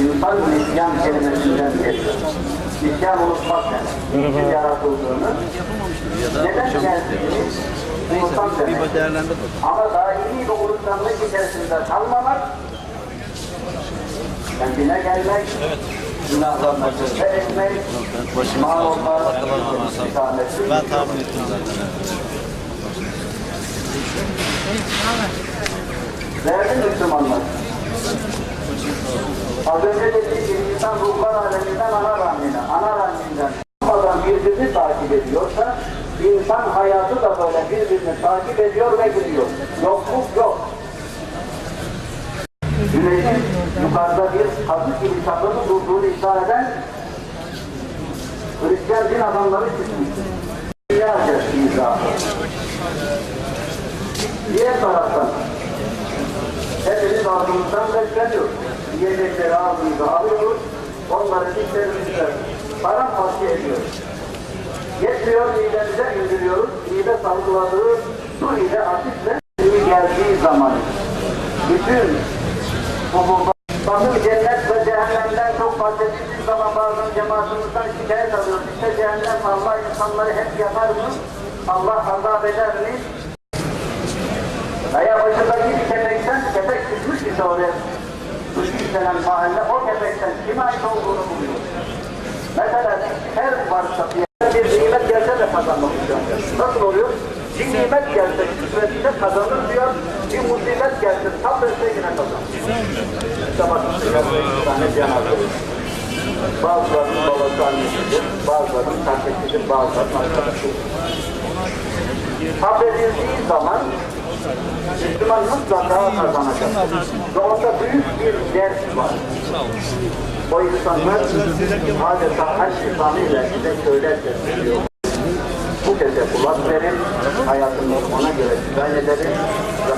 İnsan nisyan kelimesinden geliyor. Nisyan unutmak demek. Niçin yaratıldığını, neden geldiğini unutmak demek. Ama daimi bir unutkanlık içerisinde kalmamak, kendine gelmek, günahlarına tövbe etmek, pişman olmak. Ben tahmin ettim zaten. Değerli Müslümanlar, az önce dediğim gibi insan ruhlar aleminden ana rahmine, ana rahminden olmadan birbirini takip ediyorsa, insan hayatı da böyle birbirini takip ediyor ve gidiyor. Yokluk yok. Güneşin yukarıda bir kazık gibi çapının durduğunu işaret eden Hristiyan din adamları çıkmıştır. Dünyaca izahı. Diğer taraftan hepimiz ağzımızdan besleniyoruz. Yiyecekleri ağzımıza alıyoruz. Onları dişlerimizle paramparça ediyoruz. Yetmiyor midemize indiriyoruz. Mide salgıladığı su ile asitle geldiği zaman bütün bu Bakın cennet ve cehennemden çok bahsedildiği zaman bazen cemaatimizden şikayet alıyoruz. İşte cehennem Allah insanları hep yakar mı? Allah azap eder mi? Veya başındaki kepekten kepek çıkmış ise oraya işlenen mahalle o kepekten kime ait olduğunu buluyor. Mesela her varsa bir nimet gelse de kazanmak istiyor. Nasıl oluyor? Bir nimet gelse şükretiyle kazanır diyor. Bir musibet gelse sabretse yine kazanır. İşte bakın bir tane cenazı. Bazılarının babası annesidir, bazılarının kardeşidir, bazılarının arkadaşıdır. Sabredildiği zaman Müslüman mutlaka kazanacak. Orada büyük bir ders var. O insanlar adeta haç lisanıyla bize söylerse söylüyor. Bu sese kulak verin, hayatımızı ona göre dizayn edelim ve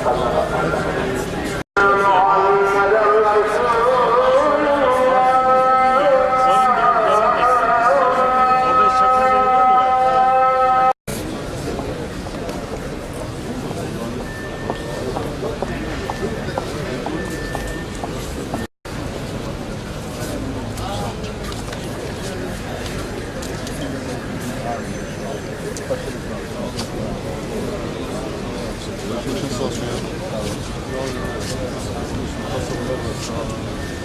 kazanalım. Allah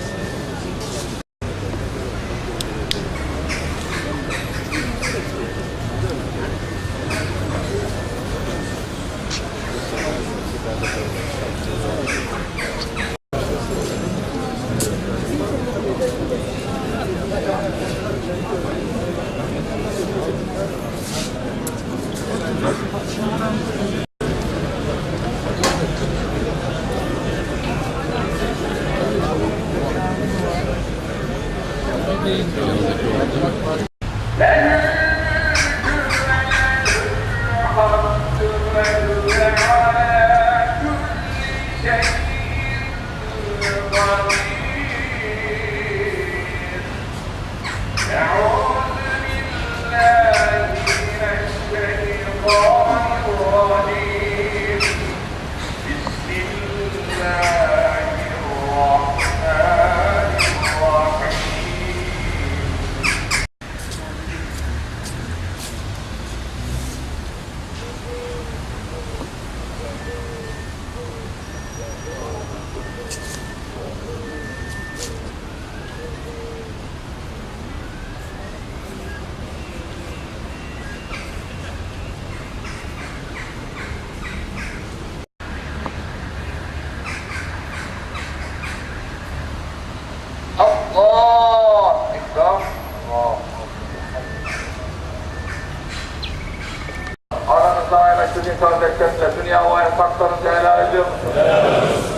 Şu din kardeşlerinle dünya ve yasaklarınızı helal ediyor musunuz?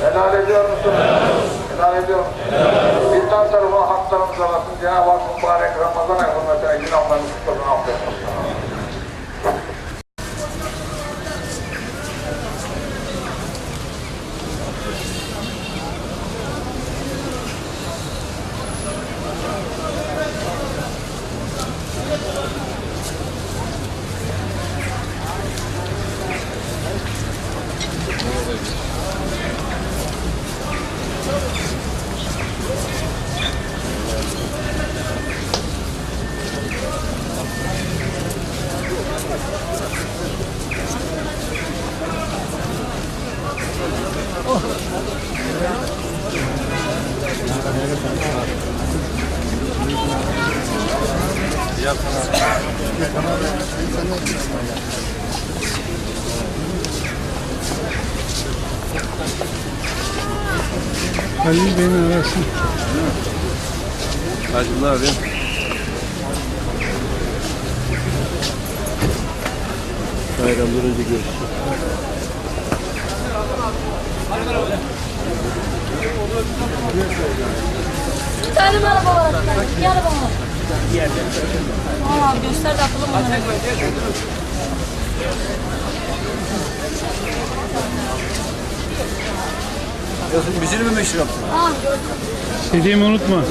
Helal ediyor musunuz? Helal ediyor musunuz? Bizden tarafa haklarımız arasın Cenab-ı Hak mübarek Ramazan ayı hürmetine günahlarınızı tutarın affetsin. Evet. Ya, Halil Bey'in arasın. Hacımlar abi. Bayramdan önce görüşürüz. Bir tane mi araba var? Bir araba var. Aa göster de atalım onları. Yazın müziğini mi meşhur yaptın? Aa Dediğimi unutma.